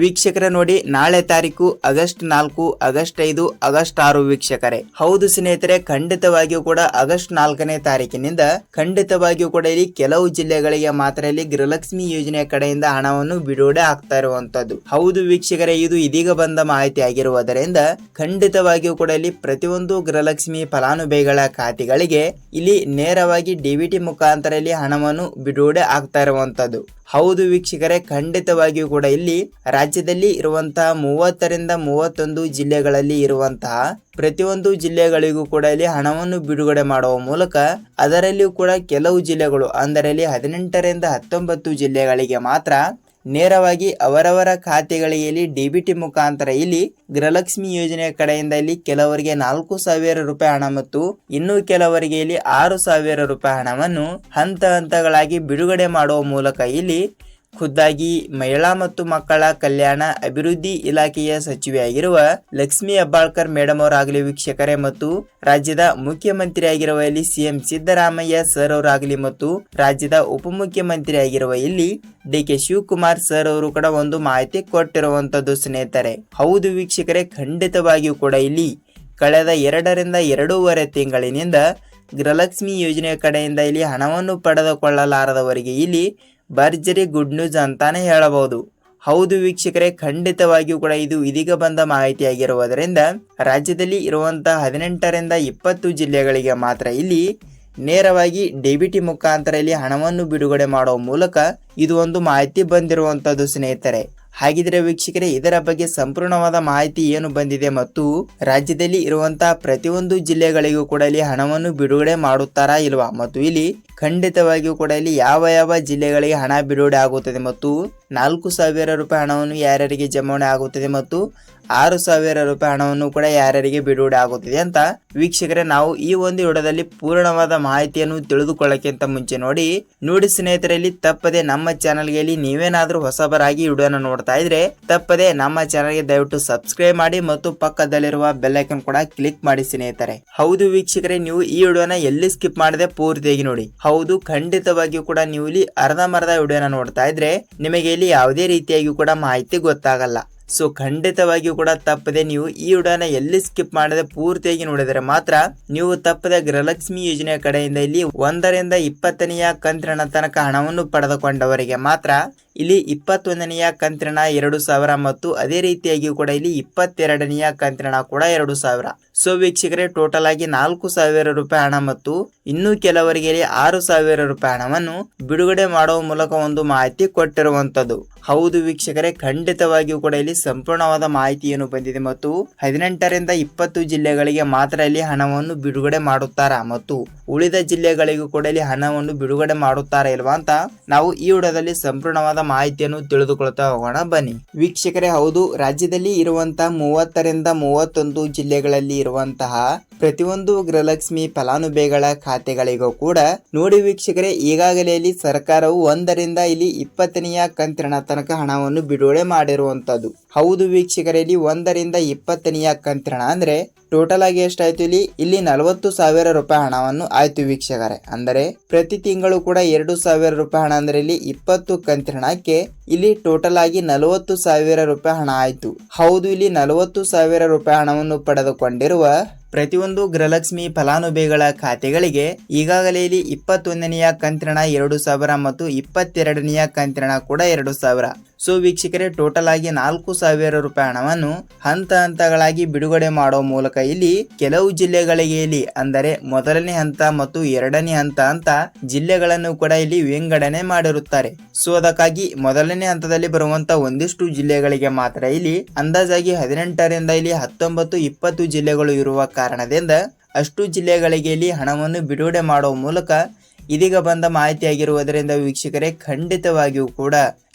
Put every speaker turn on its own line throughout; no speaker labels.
ವೀಕ್ಷಕರ ನೋಡಿ, ನಾಳೆ ತಾರೀಕು ಆಗಸ್ಟ್ ನಾಲ್ಕು, ಆಗಸ್ಟ್ ಐದು, ಆಗಸ್ಟ್ ಆರು ವೀಕ್ಷಕರೇ. ಹೌದು ಸ್ನೇಹಿತರೆ, ಖಂಡಿತವಾಗಿಯೂ ಕೂಡ ಆಗಸ್ಟ್ ನಾಲ್ಕನೇ ತಾರೀಕಿನಿಂದ ಖಂಡಿತವಾಗಿಯೂ ಕೂಡ ಇಲ್ಲಿ ಕೆಲವು ಜಿಲ್ಲೆಗಳಿಗೆ ಮಾತ್ರ ಇಲ್ಲಿ ಗೃಹಲಕ್ಷ್ಮಿ ಯೋಜನೆಯ ಕಡೆಯಿಂದ ಹಣವನ್ನು ಬಿಡುಗಡೆ ಆಗ್ತಾ ಇರುವಂತದ್ದು. ಹೌದು ವೀಕ್ಷಕರೇ, ಇದು ಇದೀಗ ಬಂದ ಮಾಹಿತಿ ಆಗಿರುವುದರಿಂದ ಖಂಡಿತವಾಗಿಯೂ ಕೂಡ ಇಲ್ಲಿ ಪ್ರತಿಯೊಂದು ಗೃಹಲಕ್ಷ್ಮಿ ಫಲಾನುಭವಿಗಳ ಖಾತೆಗಳಿಗೆ ಇಲ್ಲಿ ನೇರವಾಗಿ ಡಿಬಿಟಿ ಮುಖಾಂತರ ಇಲ್ಲಿ ಹಣವನ್ನು ಬಿಡುಗಡೆ ಆಗ್ತಾ ಇರುವಂತದ್ದು. ಹೌದು ವೀಕ್ಷಕರೇ, ಖಂಡಿತವಾಗಿಯೂ ಕೂಡ ಇಲ್ಲಿ ರಾಜ್ಯದಲ್ಲಿ ಇರುವಂತಹ ಮೂವತ್ತರಿಂದ ಮೂವತ್ತೊಂದು ಜಿಲ್ಲೆಗಳಲ್ಲಿ ಇರುವಂತಹ ಪ್ರತಿಯೊಂದು ಜಿಲ್ಲೆಗಳಿಗೂ ಕೂಡ ಇಲ್ಲಿ ಹಣವನ್ನು ಬಿಡುಗಡೆ ಮಾಡುವ ಮೂಲಕ ಅದರಲ್ಲಿಯೂ ಕೂಡ ಕೆಲವು ಜಿಲ್ಲೆಗಳು, ಅಂದರೆ ಇಲ್ಲಿ ಹದಿನೆಂಟರಿಂದ ಹತ್ತೊಂಬತ್ತು ಜಿಲ್ಲೆಗಳಿಗೆ ಮಾತ್ರ ನೇರವಾಗಿ ಅವರವರ ಖಾತೆಗಳಿಗೆ ಇಲ್ಲಿ ಡಿಬಿಟಿ ಮುಖಾಂತರ ಇಲ್ಲಿ ಗೃಹಲಕ್ಷ್ಮಿ ಯೋಜನೆಯ ಕಡೆಯಿಂದ ಇಲ್ಲಿ ಕೆಲವರಿಗೆ ನಾಲ್ಕು ಸಾವಿರ ರೂಪಾಯಿ ಹಣ ಮತ್ತು ಇನ್ನು ಕೆಲವರಿಗೆ ಇಲ್ಲಿ ಆರು ಸಾವಿರ ರೂಪಾಯಿ ಹಣವನ್ನು ಹಂತ ಹಂತಗಳಾಗಿ ಬಿಡುಗಡೆ ಮಾಡುವ ಮೂಲಕ ಇಲ್ಲಿ ಖುದ್ದಾಗಿ ಮಹಿಳಾ ಮತ್ತು ಮಕ್ಕಳ ಕಲ್ಯಾಣ ಅಭಿವೃದ್ಧಿ ಇಲಾಖೆಯ ಸಚಿವೆಯಾಗಿರುವ ಲಕ್ಷ್ಮಿ ಅಬ್ಬಾಳ್ಕರ್ ಮೇಡಮ್ ಅವರಾಗಲಿ ವೀಕ್ಷಕರೇ ಮತ್ತು ರಾಜ್ಯದ ಮುಖ್ಯಮಂತ್ರಿ ಆಗಿರುವ ಇಲ್ಲಿ ಸಿಎಂ ಸಿದ್ದರಾಮಯ್ಯ ಸರ್ ಅವರಾಗಲಿ ಮತ್ತು ರಾಜ್ಯದ ಉಪಮುಖ್ಯಮಂತ್ರಿ ಆಗಿರುವ ಇಲ್ಲಿ ಡಿ ಕೆ ಶಿವಕುಮಾರ್ ಸರ್ ಅವರು ಕೂಡ ಒಂದು ಮಾಹಿತಿ ಕೊಟ್ಟಿರುವಂತದ್ದು ಸ್ನೇಹಿತರೆ. ಹೌದು ವೀಕ್ಷಕರೇ, ಖಂಡಿತವಾಗಿಯೂ ಕೂಡ ಇಲ್ಲಿ ಕಳೆದ ಎರಡರಿಂದ ಎರಡೂವರೆ ತಿಂಗಳಿನಿಂದ ಗೃಹಲಕ್ಷ್ಮಿ ಯೋಜನೆಯ ಕಡೆಯಿಂದ ಇಲ್ಲಿ ಹಣವನ್ನು ಪಡೆದುಕೊಳ್ಳಲಾರದವರಿಗೆ ಇಲ್ಲಿ ಭರ್ಜರಿ ಗುಡ್ ನ್ಯೂಸ್ ಅಂತಾನೆ ಹೇಳಬಹುದು. ಹೌದು ವೀಕ್ಷಕರೇ, ಖಂಡಿತವಾಗಿಯೂ ಕೂಡ ಇದು ಇದೀಗ ಬಂದ ಮಾಹಿತಿಯಾಗಿರುವುದರಿಂದ ರಾಜ್ಯದಲ್ಲಿ ಇರುವಂತಹ ಹದಿನೆಂಟರಿಂದ ಇಪ್ಪತ್ತು ಜಿಲ್ಲೆಗಳಿಗೆ ಮಾತ್ರ ಇಲ್ಲಿ ನೇರವಾಗಿ ಡೆಬಿಟಿ ಮುಖಾಂತರ ಇಲ್ಲಿ ಹಣವನ್ನು ಬಿಡುಗಡೆ ಮಾಡುವ ಮೂಲಕ ಇದು ಒಂದು ಮಾಹಿತಿ ಬಂದಿರುವಂಥದ್ದು ಸ್ನೇಹಿತರೆ. ಹಾಗಿದ್ರೆ ವೀಕ್ಷಕರೇ, ಇದರ ಬಗ್ಗೆ ಸಂಪೂರ್ಣವಾದ ಮಾಹಿತಿ ಏನು ಬಂದಿದೆ ಮತ್ತು ರಾಜ್ಯದಲ್ಲಿ ಇರುವಂತಹ ಪ್ರತಿಯೊಂದು ಜಿಲ್ಲೆಗಳಿಗೂ ಕೂಡ ಇಲ್ಲಿ ಹಣವನ್ನು ಬಿಡುಗಡೆ ಮಾಡುತ್ತಾರಾ ಇಲ್ವಾ? ಮತ್ತು ಇಲ್ಲಿ ಖಂಡಿತವಾಗಿಯೂ ಕೂಡ ಇಲ್ಲಿ ಯಾವ ಯಾವ ಜಿಲ್ಲೆಗಳಿಗೆ ಹಣ ಬಿಡುಗಡೆ ಆಗುತ್ತದೆ ಮತ್ತು ನಾಲ್ಕು ಸಾವಿರ ರೂಪಾಯಿ ಹಣವನ್ನು ಯಾರ್ಯಾರಿಗೆ ಜಮಾವಣೆ ಆಗುತ್ತದೆ ಮತ್ತು ಆರು ಸಾವಿರ ರೂಪಾಯಿ ಹಣವನ್ನು ಕೂಡ ಯಾರ್ಯಾರಿಗೆ ಬಿಡುಗಡೆ ಆಗುತ್ತಿದೆ ಅಂತ ವೀಕ್ಷಕರೇ, ನಾವು ಈ ಒಂದು ವಿಡಿಯೋದಲ್ಲಿ ಪೂರ್ಣವಾದ ಮಾಹಿತಿಯನ್ನು ತಿಳಿದುಕೊಳ್ಳಕ್ಕಿಂತ ಮುಂಚೆ ನೋಡಿ ನೋಡಿ ಸ್ನೇಹಿತರಲ್ಲಿ, ತಪ್ಪದೆ ನಮ್ಮ ಚಾನಲ್ಗೆ ನೀವೇನಾದ್ರೂ ಹೊಸಬರಾಗಿ ವಿಡಿಯೋನ ನೋಡ್ತಾ ಇದ್ರೆ, ತಪ್ಪದೆ ನಮ್ಮ ಚಾನಲ್ಗೆ ದಯವಿಟ್ಟು ಸಬ್ಸ್ಕ್ರೈಬ್ ಮಾಡಿ ಮತ್ತು ಪಕ್ಕದಲ್ಲಿರುವ ಬೆಲ್ ಐಕನ್ ಕೂಡ ಕ್ಲಿಕ್ ಮಾಡಿ ಸ್ನೇಹಿತರೆ. ಹೌದು ವೀಕ್ಷಕರೇ, ನೀವು ಈ ವಿಡಿಯೋನ ಎಲ್ಲಿ ಸ್ಕಿಪ್ ಮಾಡದೆ ಪೂರ್ತಿಯಾಗಿ ನೋಡಿ. ಹೌದು, ಖಂಡಿತವಾಗಿಯೂ ಕೂಡ ನೀವು ಇಲ್ಲಿ ಅರ್ಧಂಬರ್ಧ ವಿಡಿಯೋನ ನೋಡ್ತಾ ಇದ್ರೆ, ನಿಮಗೆ ಇಲ್ಲಿ ಯಾವುದೇ ರೀತಿಯಾಗಿ ಕೂಡ ಮಾಹಿತಿ ಗೊತ್ತಾಗಲ್ಲ. ಸೊ ಖಂಡಿತವಾಗಿಯೂ ಕೂಡ ತಪ್ಪದೆ ನೀವು ಈ ಉಡಾನ ಎಲ್ಲಿ ಸ್ಕಿಪ್ ಮಾಡದೆ ಪೂರ್ತಿಯಾಗಿ ನೋಡಿದರೆ ಮಾತ್ರ ನೀವು ತಪ್ಪದೆ ಗೃಹಲಕ್ಷ್ಮಿ ಯೋಜನೆಯ ಕಡೆಯಿಂದ ಇಲ್ಲಿ ಒಂದರಿಂದ ಇಪ್ಪತ್ತನೆಯ ಕಂತಿನ ತನಕ ಹಣವನ್ನು ಪಡೆದುಕೊಂಡವರಿಗೆ ಮಾತ್ರ ಇಲ್ಲಿ ಇಪ್ಪತ್ತೊಂದನೆಯ ಕಂತಿನ ಎರಡು ಸಾವಿರ ಮತ್ತು ಅದೇ ರೀತಿಯಾಗಿ ಕೂಡ ಇಲ್ಲಿ ಇಪ್ಪತ್ತೆರಡನೆಯ ಕಂತಿನ ಕೂಡ ಎರಡು ಸಾವಿರ. ಸೊ ವೀಕ್ಷಕರೇ ಟೋಟಲ್ ಆಗಿ ನಾಲ್ಕು ಸಾವಿರ ರೂಪಾಯಿ ಹಣ ಮತ್ತು ಇನ್ನು ಕೆಲವರಿಗೆ ಆರು ಸಾವಿರ ರೂಪಾಯಿ ಹಣವನ್ನು ಬಿಡುಗಡೆ ಮಾಡುವ ಮೂಲಕ ಒಂದು ಮಾಹಿತಿ ಕೊಟ್ಟಿರುವಂತದ್ದು ಹೌದು ವೀಕ್ಷಕರೇ, ಖಂಡಿತವಾಗಿಯೂ ಕೂಡ ಇಲ್ಲಿ ಸಂಪೂರ್ಣವಾದ ಮಾಹಿತಿ ಏನು ಬಂದಿದೆ ಮತ್ತು ಹದಿನೆಂಟರಿಂದ ಇಪ್ಪತ್ತು ಜಿಲ್ಲೆಗಳಿಗೆ ಮಾತ್ರ ಇಲ್ಲಿ ಹಣವನ್ನು ಬಿಡುಗಡೆ ಮಾಡುತ್ತಾರ ಮತ್ತು ಉಳಿದ ಜಿಲ್ಲೆಗಳಿಗೂ ಕೂಡ ಇಲ್ಲಿ ಹಣವನ್ನು ಬಿಡುಗಡೆ ಮಾಡುತ್ತಾರೆ ಇಲ್ವಾ ಅಂತ ನಾವು ಈ ವಿಡಿಯೋದಲ್ಲಿ ಸಂಪೂರ್ಣವಾದ ಮಾಹಿತಿಯನ್ನು ತಿಳಿದುಕೊಳ್ತಾ ಹೋಗೋಣ. ಬನ್ನಿ. ವೀಕ್ಷಕರೇ, ಹೌದು, ರಾಜ್ಯದಲ್ಲಿ ಇರುವಂತಹ ಮೂವತ್ತರಿಂದ ಮೂವತ್ತೊಂದು ಜಿಲ್ಲೆಗಳಲ್ಲಿ ಇರುವಂತಹ ಪ್ರತಿಯೊಂದು ಗೃಹಲಕ್ಷ್ಮಿ ಫಲಾನುಭವಿಗಳ ಖಾತೆಗಳಿಗೂ ಕೂಡ ನೋಡಿ ವೀಕ್ಷಕರೇ, ಈಗಾಗಲೇ ಇಲ್ಲಿ ಸರ್ಕಾರವು ಒಂದರಿಂದ ಇಲ್ಲಿ ಇಪ್ಪತ್ತನೆಯ ಕಂತಿನ ತನಕ ಹಣವನ್ನು ಬಿಡುಗಡೆ ಮಾಡಿರುವಂತದ್ದು. ಹೌದು ವೀಕ್ಷಕರೇ, ಇಲ್ಲಿ ಒಂದರಿಂದ ಇಪ್ಪತ್ತನೆಯ ಕಂತಿನ ಅಂದ್ರೆ ಟೋಟಲ್ ಆಗಿ ಎಷ್ಟಾಯ್ತು ಇಲ್ಲಿ? ಇಲ್ಲಿ ನಲವತ್ತು ಸಾವಿರ ರೂಪಾಯಿ ಹಣವನ್ನು ಆಯ್ತು ವೀಕ್ಷಕರೇ. ಅಂದರೆ ಪ್ರತಿ ತಿಂಗಳು ಕೂಡ ಎರಡು ಸಾವಿರ ರೂಪಾಯಿ ಹಣ ಅಂದ್ರೆ ಇಲ್ಲಿ ಇಪ್ಪತ್ತು ಕಂತಿನ ಹಣಕ್ಕೆ ಇಲ್ಲಿ ಟೋಟಲ್ ಆಗಿ ನಲವತ್ತು ಸಾವಿರ ರೂಪಾಯಿ ಹಣ ಆಯ್ತು. ಹೌದು, ಇಲ್ಲಿ ನಲವತ್ತು ಸಾವಿರ ರೂಪಾಯಿ ಹಣವನ್ನು ಪಡೆದುಕೊಂಡಿರುವ ಪ್ರತಿಯೊಂದು ಗೃಹಲಕ್ಷ್ಮಿ ಫಲಾನುಭವಿಗಳ ಖಾತೆಗಳಿಗೆ ಈಗಾಗಲೇ ಇಲ್ಲಿ ಇಪ್ಪತ್ತೊಂದನೆಯ ಕಂತ್ರಣ ಎರಡು ಸಾವಿರ ಮತ್ತು ಇಪ್ಪತ್ತೆರಡನೆಯ ಕಂತ್ರಣ ಕೂಡ ಎರಡು ಸಾವಿರ. ಸೊ ವೀಕ್ಷಕರೇ ಟೋಟಲ್ ಆಗಿ ನಾಲ್ಕು ಸಾವಿರ ರೂಪಾಯಿ ಹಣವನ್ನು ಹಂತ ಹಂತಗಳಾಗಿ ಬಿಡುಗಡೆ ಮಾಡುವ ಮೂಲಕ ಇಲ್ಲಿ ಕೆಲವು ಜಿಲ್ಲೆಗಳಿಗೆ ಇಲ್ಲಿ ಅಂದರೆ ಮೊದಲನೇ ಹಂತ ಮತ್ತು ಎರಡನೇ ಹಂತ ಅಂತ ಜಿಲ್ಲೆಗಳನ್ನು ಕೂಡ ಇಲ್ಲಿ ವಿಂಗಡಣೆ ಮಾಡಿರುತ್ತಾರೆ. ಸೊ ಅದಕ್ಕಾಗಿ ಮೊದಲನೇ ಹಂತದಲ್ಲಿ ಬರುವಂತ ಒಂದಿಷ್ಟು ಜಿಲ್ಲೆಗಳಿಗೆ ಮಾತ್ರ ಇಲ್ಲಿ ಅಂದಾಜಾಗಿ ಹದಿನೆಂಟರಿಂದ ಇಲ್ಲಿ ಹತ್ತೊಂಬತ್ತು ಇಪ್ಪತ್ತು ಜಿಲ್ಲೆಗಳು ಇರುವ ಕಾರಣದಿಂದ ಅಷ್ಟು ಜಿಲ್ಲೆಗಳಿಗೆ ಇಲ್ಲಿ ಹಣವನ್ನು ಬಿಡುಗಡೆ ಮಾಡುವ ಮೂಲಕ ಇದೀಗ ಬಂದ ಮಾಹಿತಿಯಾಗಿರುವುದರಿಂದ ವೀಕ್ಷಕರೇ ಖಂಡಿತವಾಗಿಯೂ ಕೂಡ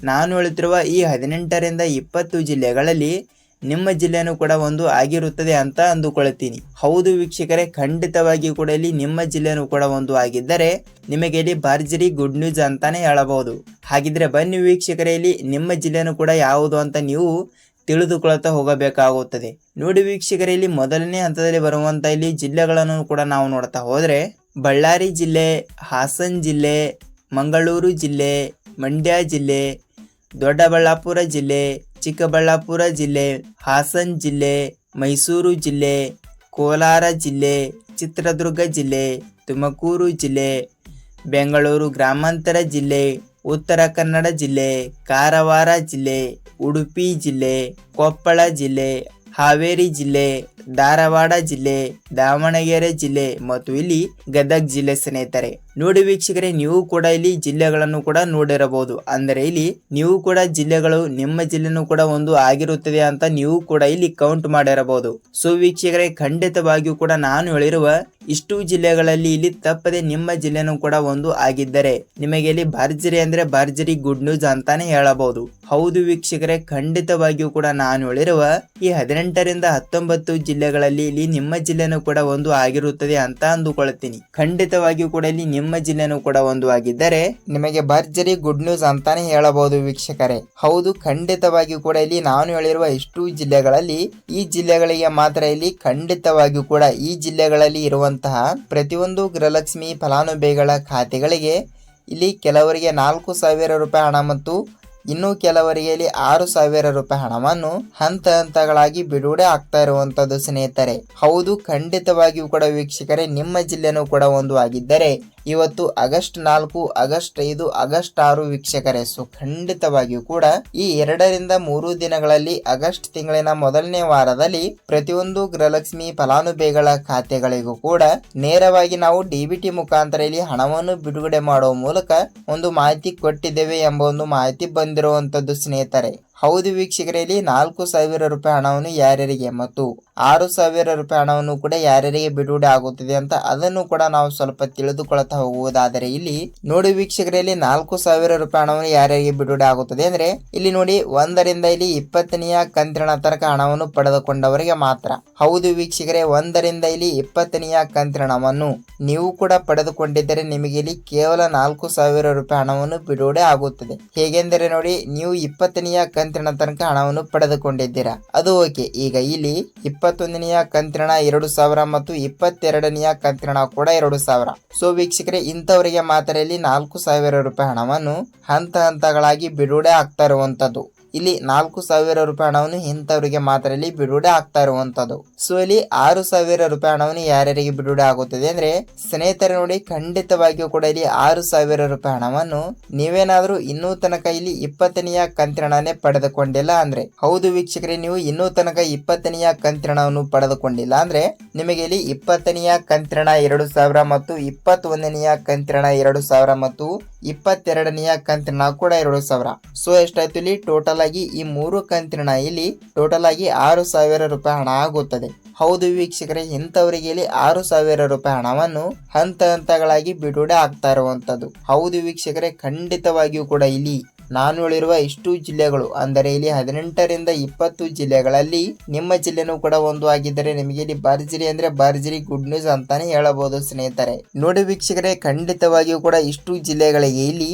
ನಾನು ಹೇಳುತ್ತಿರುವ ಈ ಹದಿನೆಂಟರಿಂದ ಇಪ್ಪತ್ತು ಜಿಲ್ಲೆಗಳಲ್ಲಿ ನಿಮ್ಮ ಜಿಲ್ಲೆಯೂ ಕೂಡ ಒಂದು ಆಗಿರುತ್ತದೆ ಅಂತ ಅಂದುಕೊಳ್ಳುತ್ತೀನಿ. ಹೌದು ವೀಕ್ಷಕರೇ, ಖಂಡಿತವಾಗಿಯೂ ಕೂಡ ಇಲ್ಲಿ ನಿಮ್ಮ ಜಿಲ್ಲೆಯೂ ಕೂಡ ಒಂದು ಆಗಿದ್ದರೆ ನಿಮಗೆ ಇಲ್ಲಿ ಭರ್ಜರಿ ಗುಡ್ ನ್ಯೂಸ್ ಅಂತಾನೆ ಹೇಳಬಹುದು. ಹಾಗಿದ್ರೆ ಬನ್ನಿ ವೀಕ್ಷಕರೇ, ಇಲ್ಲಿ ನಿಮ್ಮ ಜಿಲ್ಲೆಯೂ ಕೂಡ ಯಾವುದು ಅಂತ ನೀವು ತಿಳಿದುಕೊಳ್ತಾ ಹೋಗಬೇಕಾಗುತ್ತದೆ. ನೋಡಿ ವೀಕ್ಷಕರೇ, ಇಲ್ಲಿ ಮೊದಲನೇ ಹಂತದಲ್ಲಿ ಬರುವಂಥ ಇಲ್ಲಿ ಜಿಲ್ಲೆಗಳನ್ನು ಕೂಡ ನಾವು ನೋಡ್ತಾ ಹೋದರೆ, ಬಳ್ಳಾರಿ ಜಿಲ್ಲೆ, ಹಾಸನ್ ಜಿಲ್ಲೆ, ಮಂಗಳೂರು ಜಿಲ್ಲೆ, ಮಂಡ್ಯ ಜಿಲ್ಲೆ, ದೊಡ್ಡಬಳ್ಳಾಪುರ ಜಿಲ್ಲೆ, ಚಿಕ್ಕಬಳ್ಳಾಪುರ ಜಿಲ್ಲೆ, ಹಾಸನ್ ಜಿಲ್ಲೆ, ಮೈಸೂರು ಜಿಲ್ಲೆ, ಕೋಲಾರ ಜಿಲ್ಲೆ, ಚಿತ್ರದುರ್ಗ ಜಿಲ್ಲೆ, ತುಮಕೂರು ಜಿಲ್ಲೆ, ಬೆಂಗಳೂರು ಗ್ರಾಮಾಂತರ ಜಿಲ್ಲೆ, ಉತ್ತರ ಕನ್ನಡ ಜಿಲ್ಲೆ, ಕಾರವಾರ ಜಿಲ್ಲೆ ಉಡುಪಿ ಜಿಲ್ಲೆ, ಕೊಪ್ಪಳ ಜಿಲ್ಲೆ, ಹಾವೇರಿ ಜಿಲ್ಲೆ, ಧಾರವಾಡ ಜಿಲ್ಲೆ, ದಾವಣಗೆರೆ ಜಿಲ್ಲೆ ಮತ್ತು ಇಲ್ಲಿ ಗದಗ್ ಜಿಲ್ಲೆ ಸ್ನೇಹಿತರೆ. ನೋಡಿ ವೀಕ್ಷಕರೇ, ನೀವು ಕೂಡ ಇಲ್ಲಿ ಜಿಲ್ಲೆಗಳನ್ನು ಕೂಡ ನೋಡಿರಬಹುದು. ಅಂದರೆ ಇಲ್ಲಿ ನೀವು ಕೂಡ ಜಿಲ್ಲೆಗಳು ನಿಮ್ಮ ಜಿಲ್ಲೆನೂ ಕೂಡ ಒಂದು ಆಗಿರುತ್ತದೆ ಅಂತ ನೀವು ಕೂಡ ಇಲ್ಲಿ ಕೌಂಟ್ ಮಾಡಿರಬಹುದು. ಸೊ ವೀಕ್ಷಕರೇ, ಖಂಡಿತವಾಗಿಯೂ ಕೂಡ ನಾನು ಹೇಳಿರುವ ಇಷ್ಟು ಜಿಲ್ಲೆಗಳಲ್ಲಿ ಇಲ್ಲಿ ತಪ್ಪದೆ ನಿಮ್ಮ ಜಿಲ್ಲೆನೂ ಕೂಡ ಒಂದು ಆಗಿದ್ದರೆ ನಿಮಗೆ ಇಲ್ಲಿ ಭರ್ಜರಿ ಅಂದ್ರೆ ಭರ್ಜರಿ ಗುಡ್ ನ್ಯೂಸ್ ಅಂತಾನೆ ಹೇಳಬಹುದು. ಹೌದು ವೀಕ್ಷಕರೇ, ಖಂಡಿತವಾಗಿಯೂ ಕೂಡ ನಾನು ಹೇಳಿರುವ ಈ ಹದಿನೆಂಟರಿಂದ ಹತ್ತೊಂಬತ್ತು ಜಿಲ್ಲೆಗಳಲ್ಲಿ ಇಲ್ಲಿ ನಿಮ್ಮ ಜಿಲ್ಲೆನೂ ಕೂಡ ಒಂದು ಆಗಿರುತ್ತದೆ ಅಂತ ಅಂದುಕೊಳ್ಳುತ್ತೀನಿ. ಖಂಡಿತವಾಗಿಯೂ ಕೂಡ ಇಲ್ಲಿ ನಿಮ್ಮ ಜಿಲ್ಲೆನೂ ಕೂಡ ಒಂದು ಆಗಿದ್ದರೆ ನಿಮಗೆ ಭರ್ಜರಿ ಗುಡ್ ನ್ಯೂಸ್ ಅಂತಾನೆ ಹೇಳಬಹುದು ವೀಕ್ಷಕರೇ. ಹೌದು, ಖಂಡಿತವಾಗಿಯೂ ಕೂಡ ಇಲ್ಲಿ ನಾನು ಹೇಳಿರುವ ಇಷ್ಟು ಜಿಲ್ಲೆಗಳಲ್ಲಿ ಈ ಜಿಲ್ಲೆಗಳಿಗೆ ಮಾತ್ರ ಇಲ್ಲಿ ಖಂಡಿತವಾಗಿಯೂ ಕೂಡ ಈ ಜಿಲ್ಲೆಗಳಲ್ಲಿ ಇರುವಂತಹ ಪ್ರತಿಯೊಂದು ಗೃಹಲಕ್ಷ್ಮಿ ಫಲಾನುಭವಿಗಳ ಖಾತೆಗಳಿಗೆ ಇಲ್ಲಿ ಕೆಲವರಿಗೆ ನಾಲ್ಕು ಸಾವಿರ ರೂಪಾಯಿ ಹಣ ಮತ್ತು ಇನ್ನು ಕೆಲವರಿಗೆ ಇಲ್ಲಿ ಆರು ಸಾವಿರ ರೂಪಾಯಿ ಹಣವನ್ನು ಹಂತ ಹಂತಗಳಾಗಿ ಬಿಡುಗಡೆ ಆಗ್ತಾ ಇರುವಂತದ್ದು ಸ್ನೇಹಿತರೆ. ಹೌದು, ಖಂಡಿತವಾಗಿಯೂ ಕೂಡ ವೀಕ್ಷಕರೇ, ನಿಮ್ಮ ಜಿಲ್ಲೆನೂ ಕೂಡ ಒಂದು ಆಗಿದ್ದರೆ ಇವತ್ತು ಆಗಸ್ಟ್ ನಾಲ್ಕು, ಆಗಸ್ಟ್ ಐದು, ಆಗಸ್ಟ್ ಆರು ವೀಕ್ಷಕರೇ. ಸೊ ಖಂಡಿತವಾಗಿಯೂ ಕೂಡ ಈ ಎರಡರಿಂದ ಮೂರು ದಿನಗಳಲ್ಲಿ ಆಗಸ್ಟ್ ತಿಂಗಳಿನ ಮೊದಲನೇ ವಾರದಲ್ಲಿ ಪ್ರತಿಯೊಂದು ಗೃಹಲಕ್ಷ್ಮಿ ಫಲಾನುಭವಿಗಳ ಖಾತೆಗಳಿಗೂ ಕೂಡ ನೇರವಾಗಿ ನಾವು ಡಿಬಿಟಿ ಮುಖಾಂತರ ಇಲ್ಲಿ ಹಣವನ್ನು ಬಿಡುಗಡೆ ಮಾಡುವ ಮೂಲಕ ಒಂದು ಮಾಹಿತಿ ಕೊಟ್ಟಿದ್ದೇವೆ ಎಂಬ ಒಂದು ಮಾಹಿತಿ ಬಂದಿರುವಂತದ್ದು ಸ್ನೇಹಿತರೆ. ಹೌದು ವೀಕ್ಷಕರೇ ಇಲ್ಲಿ ನಾಲ್ಕು ಸಾವಿರ ರೂಪಾಯಿ ಹಣವನ್ನು ಯಾರ್ಯಾರಿಗೆ ಮತ್ತು ಆರು ಸಾವಿರ ರೂಪಾಯಿ ಹಣವನ್ನು ಕೂಡ ಯಾರ್ಯಾರಿಗೆ ಬಿಡುಗಡೆ ಆಗುತ್ತದೆ ಅಂತ ಅದನ್ನು ಕೂಡ ನಾವು ಸ್ವಲ್ಪ ತಿಳಿದುಕೊಳ್ಳುತ್ತಾ ಹೋಗುವುದಾದರೆ ಇಲ್ಲಿ ನೋಡಿ ವೀಕ್ಷಕರಲ್ಲಿ ನಾಲ್ಕು ಸಾವಿರ ರೂಪಾಯಿ ಹಣವನ್ನು ಯಾರ್ಯಾರಿಗೆ ಬಿಡುಗಡೆ ಆಗುತ್ತದೆ ಅಂದ್ರೆ ಇಲ್ಲಿ ನೋಡಿ ಒಂದರಿಂದ ಇಲ್ಲಿ ಇಪ್ಪತ್ತನೆಯ ಕಂತಿನ ತನಕ ಹಣವನ್ನು ಪಡೆದುಕೊಂಡವರಿಗೆ ಮಾತ್ರ. ಹೌದು ವೀಕ್ಷಕರೇ, ಒಂದರಿಂದ ಇಲ್ಲಿ ಇಪ್ಪತ್ತನೆಯ ಕಂತಿನ ಹಣವನ್ನು ನೀವು ಕೂಡ ಪಡೆದುಕೊಂಡಿದ್ದರೆ ನಿಮಗೆ ಇಲ್ಲಿ ಕೇವಲ ನಾಲ್ಕು ಸಾವಿರ ರೂಪಾಯಿ ಹಣವನ್ನು ಬಿಡುಗಡೆ ಆಗುತ್ತದೆ. ಹೇಗೆಂದರೆ ನೋಡಿ, ನೀವು ಇಪ್ಪತ್ತನೆಯ ಕಂತಿನ ತನಕ ಹಣವನ್ನು ಪಡೆದುಕೊಂಡಿದ್ದೀರಾ? ಅದು ಓಕೆ. ಈಗ ಇಲ್ಲಿ ಇಪ್ಪತ್ತೊಂದನೆಯ ಕಂತಿನ ಎರಡು ಸಾವಿರ ಮತ್ತು ಇಪ್ಪತ್ತೆರಡನೆಯ ಕಂತಿನ ಕೂಡ ಎರಡು ಸಾವಿರ. ಸೊ, ವೀಕ್ಷಕರೇ, ಇಂಥವರಿಗೆ ಮಾತ್ರ ಇಲ್ಲಿ ನಾಲ್ಕು ಸಾವಿರ ರೂಪಾಯಿ ಹಣವನ್ನು ಹಂತ ಹಂತಗಳಾಗಿ ಬಿಡುಗಡೆ ಆಗ್ತಾ ಇರುವಂತದ್ದು ಇಲ್ಲಿ ನಾಲ್ಕು ಸಾವಿರ ರೂಪಾಯಿ ಹಣವನ್ನು ಇಂಥವರಿಗೆ ಮಾತ್ರ ಇಲ್ಲಿ ಬಿಡುಗಡೆ ಆಗ್ತಾ ಇರುವಂತದ್ದು. ಸೊ ಇಲ್ಲಿ ಆರು ಸಾವಿರ ರೂಪಾಯಿ ಹಣವನ್ನು ಯಾರ್ಯಾರಿಗೆ ಬಿಡುಗಡೆ ಆಗುತ್ತದೆ ಅಂದ್ರೆ, ಸ್ನೇಹಿತರೆ ನೋಡಿ, ಖಂಡಿತವಾಗಿಯೂ ಕೂಡ ಇಲ್ಲಿ ಆರು ಸಾವಿರ ರೂಪಾಯಿ ಹಣವನ್ನು ನೀವೇನಾದ್ರೂ ಇನ್ನೂ ತನಕ ಇಲ್ಲಿ ಇಪ್ಪತ್ತನೆಯ ಕಂತಿರಣನೇ ಪಡೆದುಕೊಂಡಿಲ್ಲ ಅಂದ್ರೆ, ಹೌದು ವೀಕ್ಷಕರೇ, ನೀವು ಇನ್ನೂ ತನಕ ಇಪ್ಪತ್ತನೆಯ ಕಂತಿರಣವನ್ನು ಪಡೆದುಕೊಂಡಿಲ್ಲ ಅಂದ್ರೆ, ನಿಮಗೆ ಇಲ್ಲಿ ಇಪ್ಪತ್ತನೆಯ ಕಂತಿರಣ ಎರಡು ಸಾವಿರ ಮತ್ತು ಇಪ್ಪತ್ತೊಂದನೆಯ ಕಂತಿರಣ ಎರಡು ಸಾವಿರ ಮತ್ತು ಇಪ್ಪತ್ತೆರಡನೆಯ ಕಂತಿನ ಕೂಡ ಎರಡು ಸಾವಿರ. ಸೊ ಎಷ್ಟಾಯ್ತು ಇಲ್ಲಿ? ಟೋಟಲ್ ಆಗಿ ಈ ಮೂರು ಕಂತಿನ ಇಲ್ಲಿ ಟೋಟಲ್ ಆಗಿ ಆರು ಸಾವಿರ ರೂಪಾಯಿ ಹಣ ಆಗುತ್ತದೆ. ಹೌದು ವೀಕ್ಷಕರೇ, ಇಂಥವರಿಗೆ ಇಲ್ಲಿ ಆರು ಸಾವಿರ ರೂಪಾಯಿ ಹಣವನ್ನು ಹಂತ ಹಂತಗಳಾಗಿ ಬಿಡುಗಡೆ ಆಗ್ತಾ ಇರುವಂತದ್ದು ಹೌದು ವೀಕ್ಷಕರೇ, ಖಂಡಿತವಾಗಿಯೂ ಕೂಡ ಇಲ್ಲಿ ನಾನು ಹೇಳಿರುವ ಇಷ್ಟು ಜಿಲ್ಲೆಗಳು, ಅಂದರೆ ಇಲ್ಲಿ ಹದಿನೆಂಟರಿಂದ ಇಪ್ಪತ್ತು ಜಿಲ್ಲೆಗಳಲ್ಲಿ ನಿಮ್ಮ ಜಿಲ್ಲೆನೂ ಕೂಡ ಒಂದು ಆಗಿದ್ದರೆ ನಿಮಗೆ ಇಲ್ಲಿ ಭರ್ಜರಿ ಅಂದ್ರೆ ಭರ್ಜರಿ ಗುಡ್ ನ್ಯೂಸ್ ಅಂತಾನೆ ಹೇಳಬಹುದು ಸ್ನೇಹಿತರೆ. ನೋಡಿ ವೀಕ್ಷಕರೇ, ಖಂಡಿತವಾಗಿಯೂ ಕೂಡ ಇಷ್ಟು ಜಿಲ್ಲೆಗಳಿಗೆ ಇಲ್ಲಿ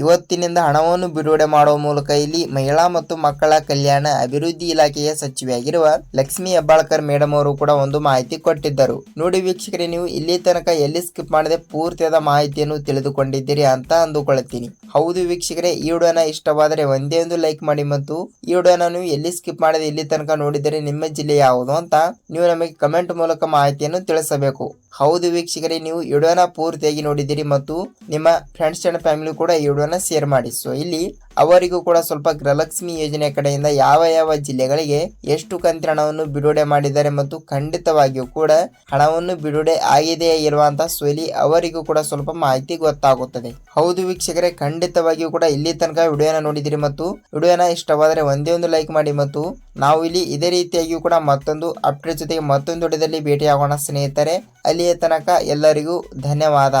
ಇವತ್ತಿನಿಂದ ಹಣವನ್ನು ಬಿಡುಗಡೆ ಮಾಡುವ ಮೂಲಕ ಇಲ್ಲಿ ಮಹಿಳಾ ಮತ್ತು ಮಕ್ಕಳ ಕಲ್ಯಾಣ ಅಭಿವೃದ್ಧಿ ಇಲಾಖೆಯ ಸಚಿವೆಯಾಗಿರುವ ಲಕ್ಷ್ಮಿ ಹೆಬ್ಬಾಳ್ಕರ್ ಮೇಡಮ್ ಅವರು ಕೂಡ ಒಂದು ಮಾಹಿತಿ ಕೊಟ್ಟಿದ್ದರು. ನೋಡಿ ವೀಕ್ಷಕರೇ, ನೀವು ಇಲ್ಲಿ ತನಕ ಎಲ್ಲಿ ಸ್ಕಿಪ್ ಮಾಡದೆ ಪೂರ್ತಿಯಾದ ಮಾಹಿತಿಯನ್ನು ತಿಳಿದುಕೊಂಡಿದ್ದೀರಿ ಅಂತ ಅಂದುಕೊಳ್ಳುತ್ತೀನಿ ಹೌದು ವೀಕ್ಷಕರೇ, ಈ ವಿಡಿಯೋನ ಇಷ್ಟವಾದರೆ ಒಂದೇ ಒಂದು ಲೈಕ್ ಮಾಡಿ ಮತ್ತು ಈ ವಿಡಿಯೋನ ನೀವು ಎಲ್ಲಿ ಸ್ಕಿಪ್ ಮಾಡದೆ ಇಲ್ಲಿ ತನಕ ನೋಡಿದರೆ ನಿಮ್ಮ ಜಿಲ್ಲೆ ಯಾವುದು ಅಂತ ನೀವು ನಮಗೆ ಕಮೆಂಟ್ ಮೂಲಕ ಮಾಹಿತಿಯನ್ನು ತಿಳಿಸಬೇಕು. ಹೌದು ವೀಕ್ಷಕರೇ, ನೀವು ವಿಡಿಯೋನ ಪೂರ್ತಿಯಾಗಿ ನೋಡಿದ್ದೀರಿ ಮತ್ತು ನಿಮ್ಮ ಫ್ರೆಂಡ್ಸ್ ಅಂಡ್ ಫ್ಯಾಮಿಲಿ ಕೂಡ ಈ ವಿಡಿಯೋನ ಶೇರ್ ಮಾಡಿ. ಸೊ ಇಲ್ಲಿ ಅವರಿಗೂ ಕೂಡ ಸ್ವಲ್ಪ ಗೃಹಲಕ್ಷ್ಮಿ ಯೋಜನೆ ಕಡೆಯಿಂದ ಯಾವ ಯಾವ ಜಿಲ್ಲೆಗಳಿಗೆ ಎಷ್ಟು ಕಂತಿನ ಹಣವನ್ನು ಬಿಡುಗಡೆ ಮಾಡಿದ್ದಾರೆ ಮತ್ತು ಖಂಡಿತವಾಗಿಯೂ ಕೂಡ ಹಣವನ್ನು ಬಿಡುಗಡೆ ಆಗಿದೆಯೇ ಇಲ್ವಾ ಅಂತ ಸೊ ಇಲ್ಲಿ ಅವರಿಗೂ ಕೂಡ ಸ್ವಲ್ಪ ಮಾಹಿತಿ ಗೊತ್ತಾಗುತ್ತದೆ. ಹೌದು ವೀಕ್ಷಕರೇ, ಖಂಡಿತವಾಗಿಯೂ ಕೂಡ ಇಲ್ಲಿ ತನಕ ವಿಡಿಯೋನ ನೋಡಿದಿರಿ ಮತ್ತು ವಿಡಿಯೋನ ಇಷ್ಟವಾದರೆ ಒಂದೇ ಒಂದು ಲೈಕ್ ಮಾಡಿ ಮತ್ತು ನಾವು ಇಲ್ಲಿ ಇದೇ ರೀತಿಯಾಗಿಯೂ ಕೂಡ ಮತ್ತೊಂದು ಅಪ್ಡೇಟ್ ಜೊತೆಗೆ ಮತ್ತೊಂದು ವಿಡಿಯೋದಲ್ಲಿ ಭೇಟಿಯಾಗೋಣ ಸ್ನೇಹಿತರೆ. ಅಲ್ಲಿಯ ತನಕ ಎಲ್ಲರಿಗೂ ಧನ್ಯವಾದ.